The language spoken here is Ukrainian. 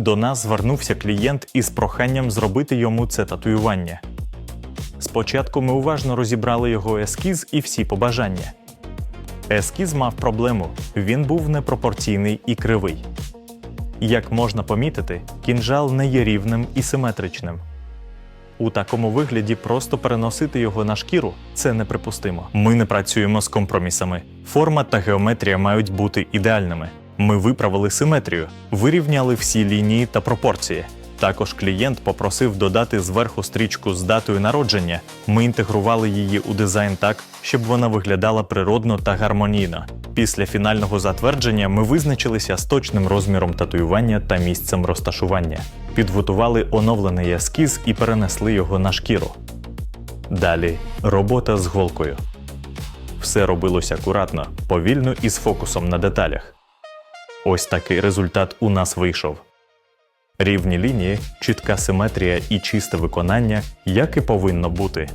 До нас звернувся клієнт із проханням зробити йому це татуювання. Спочатку ми уважно розібрали його ескіз і всі побажання. Ескіз мав проблему, він був непропорційний і кривий. Як можна помітити, кінжал не є рівним і симетричним. У такому вигляді просто переносити його на шкіру це неприпустимо. Ми не працюємо з компромісами. Форма та геометрія мають бути ідеальними. Ми виправили симетрію, вирівняли всі лінії та пропорції. Також клієнт попросив додати зверху стрічку з датою народження. Ми інтегрували її у дизайн так, щоб вона виглядала природно та гармонійно. Після фінального затвердження ми визначилися з точним розміром татуювання та місцем розташування. Підготували оновлений ескіз і перенесли його на шкіру. Далі робота з голкою. Все робилося акуратно, повільно і з фокусом на деталях. Ось такий результат у нас вийшов. Рівні лінії, чітка симетрія і чисте виконання, як і повинно бути.